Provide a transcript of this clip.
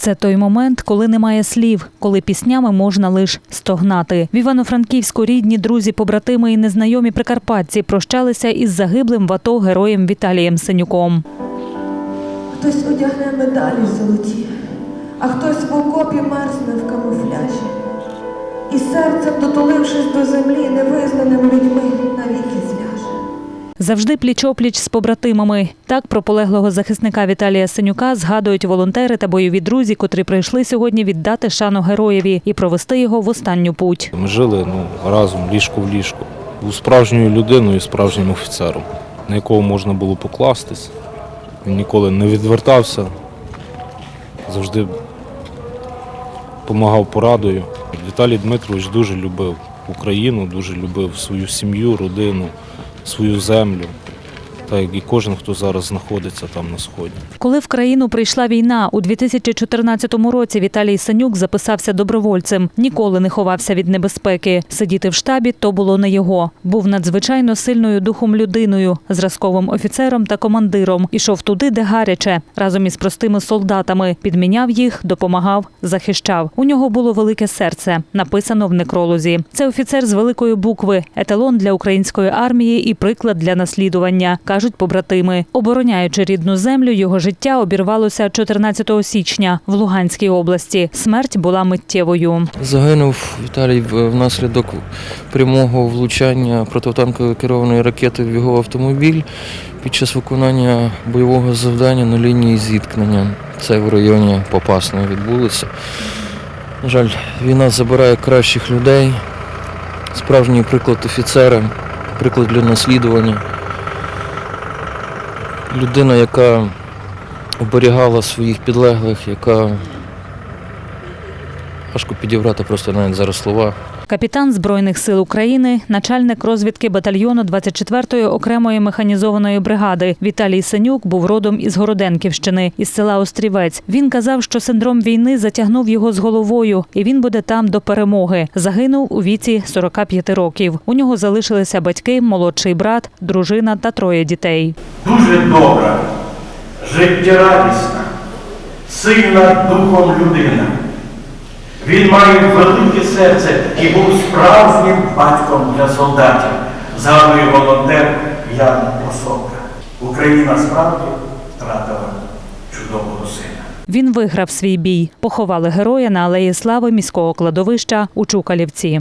Це той момент, коли немає слів, коли піснями можна лише стогнати. В Івано-Франківську рідні, друзі, побратими і незнайомі прикарпатці прощалися із загиблим в АТО героєм Віталієм Синюком. Хтось одягне медалі золоті, а хтось в окопі мерзне в камуфляжі. І серцем, дотулившись до землі, навіки зляже. Завжди пліч-опліч з побратимами. Так про полеглого захисника Віталія Синюка згадують волонтери та бойові друзі, котрі прийшли сьогодні віддати шану героєві і провести його в останню путь. Ми жили ну, разом, ліжко в ліжку. Був справжньою людиною справжнім офіцером, на якого можна було покластись. Він ніколи не відвертався, завжди допомагав порадою. Віталій Дмитрович дуже любив Україну, дуже любив свою сім'ю, родину, свою землю, так і кожен, хто зараз знаходиться там на сході. Коли в країну прийшла війна у 2014 році, Віталій Санюк записався добровольцем. Ніколи не ховався від небезпеки. Сидіти в штабі то було не його. Був надзвичайно сильною духом людиною, зразковим офіцером та командиром. Ішов туди, де гаряче, разом із простими солдатами. Підміняв їх, допомагав, захищав. У нього було велике серце. Написано в некролозі. Це офіцер з великої букви, еталон для української армії і приклад для наслідування, кажуть побратими. Обороняючи рідну землю, його життя обірвалося 14 січня в Луганській області. Смерть була миттєвою. Загинув Віталій внаслідок прямого влучання протитанкової керованої ракети в його автомобіль під час виконання бойового завдання на лінії зіткнення. Це в районі Попасної відбулося. На жаль, війна забирає кращих людей, справжній приклад офіцера, приклад для наслідування. Людина, яка оберігала своїх підлеглих, яка важко підібрати просто навіть зараз слова. Капітан Збройних сил України, начальник розвідки батальйону 24-ї окремої механізованої бригади Віталій Сенюк був родом із Городенківщини, із села Острівець. Він казав, що синдром війни затягнув його з головою, і він буде там до перемоги. Загинув у віці 45 років. У нього залишилися батьки, молодший брат, дружина та троє дітей. дуже добра, життєрадісна, сильна духом людина. Він має велике серце і був справжнім батьком для солдатів, згадує волонтер Ян Осока. Україна справді втратила чудового сина. Він виграв свій бій. Поховали героя на алеї слави міського кладовища у Чукалівці.